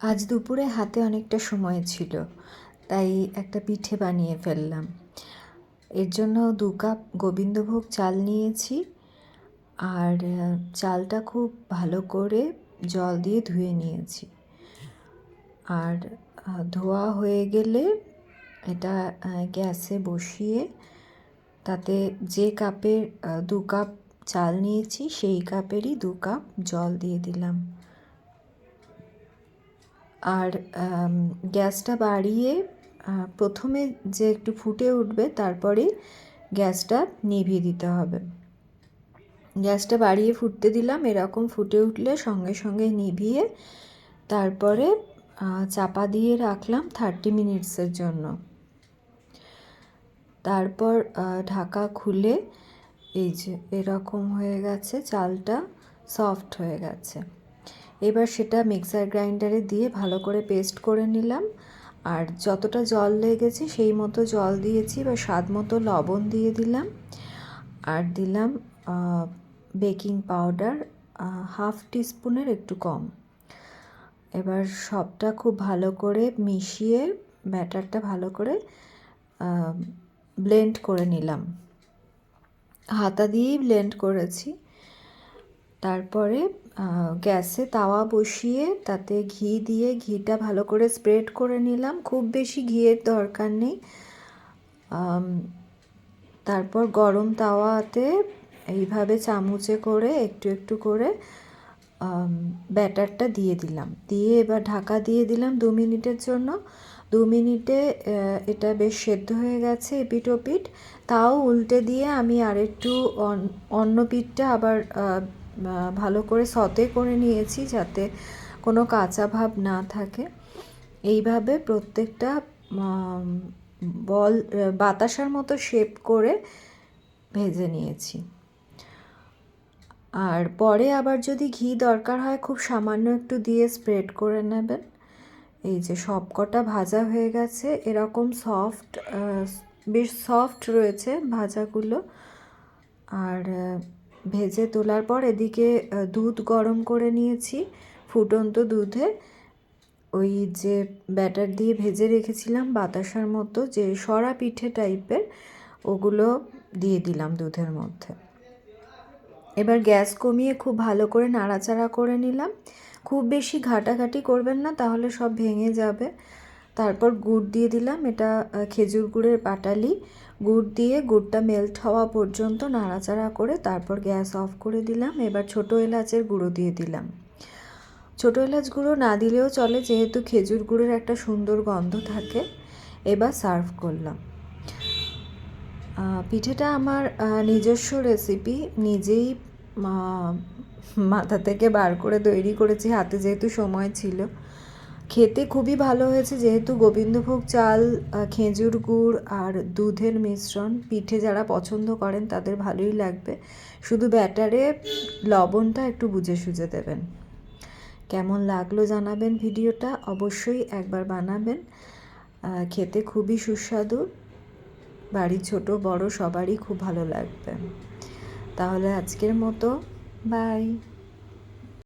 আজ দুপুরে হাতে অনেকটা সময় ছিল, তাই একটা পিঠে বানিয়ে ফেললাম। এর জন্য দু কাপ গোবিন্দভোগ চাল নিয়েছি আর চালটা খুব ভালো করে জল দিয়ে ধুয়ে নিয়েছি। আর ধোয়া হয়ে গেলে এটা গ্যাসে বসিয়ে তাতে যে কাপের দু কাপ চাল নিয়েছি সেই কাপেরই দু কাপ জল দিয়ে দিলাম। আর গ্যাসটা বাড়িয়ে প্রথমে যে একটু ফুটে উঠবে তারপরে গ্যাসটা নিভিয়ে দিতে হবে। গ্যাসটা বাড়িয়ে ফুটতে দিলাম, এরকম ফুটে উঠলে সঙ্গে সঙ্গে নিভিয়ে তারপরে চাপা দিয়ে রাখলাম থার্টি মিনিটসের জন্য। তারপর ঢাকা খুলে, এই যে এরকম হয়ে গেছে, চালটা সফট হয়ে গেছে। এবার সেটা মিক্সার গ্রাইন্ডারে দিয়ে ভালো করে পেস্ট করে নিলাম। আর যতটা জল লেগেছে সেই মতো জল দিয়েছি বা স্বাদ মতো লবণ দিয়ে দিলাম। আর দিলাম বেকিং পাউডার হাফ টিস্পুনের একটু কম। এবার সবটা খুব ভালো করে মিশিয়ে ব্যাটারটা ভালো করে ব্লেন্ড করে নিলাম। হাতা দিয়েই ব্লেন্ড করেছি। তারপরে গ্যাসে তাওয়া বসিয়ে তাতে ঘি দিয়ে ঘিটা ভালো করে স্প্রেড করে নিলাম। খুব বেশি ঘিয়ের দরকার নেই। তারপর গরম তাওয়াতে এইভাবে চামচে করে, একটু একটু করে ব্যাটারটা দিয়ে দিলাম। দিয়ে এবার ঢাকা দিয়ে দিলাম দু মিনিটের জন্য। দু মিনিটে এটা বেশ সেদ্ধ হয়ে গেছে এপিট ওপিট তাও উল্টে দিয়ে আমি আরেকটু অন- অন্য পিঠটা আবার ভালো করে সতে করে নিয়েছি যাতে কোনো কাঁচা ভাব না থাকে। এইভাবে প্রত্যেকটা বল, বাতাসার মতো শেপ করে ভেজে নিয়েছি। আর পরে আবার যদি ঘি দরকার হয়, খুব সামান্য একটু দিয়ে স্প্রেড করে নেবেন। এই যে সব কটা ভাজা হয়ে গেছে, এরকম সফট বেশ সফট রয়েছে ভাজাগুলো। আর ভেজে তোলার পর এদিকে দুধ গরম করে নিয়েছি, ফুটন্ত দুধে। ওই যে ব্যাটার দিয়ে ভেজে রেখেছিলাম বাতাসার মতো, যে সরা পিঠে টাইপের, ওগুলো দিয়ে দিলাম দুধের মধ্যে। এবার গ্যাস কমিয়ে খুব ভালো করে নাড়াচাড়া করে নিলাম। খুব বেশি ঘাটাঘাটি করবেন না, তাহলে সব ভেঙে যাবে। তারপর গুড় দিয়ে দিলাম। এটা খেজুর গুড়ের পাটালি গুড় দিয়ে গুড়টা মেল্ট হওয়া পর্যন্ত নাড়াচাড়া করে তারপর গ্যাস অফ করে দিলাম। এবার ছোটো এলাচের গুঁড়ো দিয়ে দিলাম। ছোটো এলাচ গুঁড়ো না দিলেও চলে, যেহেতু খেজুর গুড়ের একটা সুন্দর গন্ধ থাকে, এবার সার্ভ করলাম। পিঠেটা আমার নিজস্ব রেসিপি নিজেই মাথা থেকে বার করে তৈরি করেছি, হাতে যেহেতু সময় ছিল। খেতে খুবই ভালো হয়েছে, যেহেতু গোবিন্দভোগ চাল খেজুর গুড় আর দুধের মিশ্রণ পিঠে যারা পছন্দ করেন তাদের ভালোই লাগবে। শুধু ব্যাটারে লবণটা একটু বুঝে সুঝে দেবেন। কেমন লাগল জানাবেন ভিডিওটা অবশ্যই একবার বানাবেন। খেতে খুবই সুস্বাদু। বাড়ির ছোট, বড় সবারই খুব ভালো লাগবে। তাহলে আজকের মতো, বাই।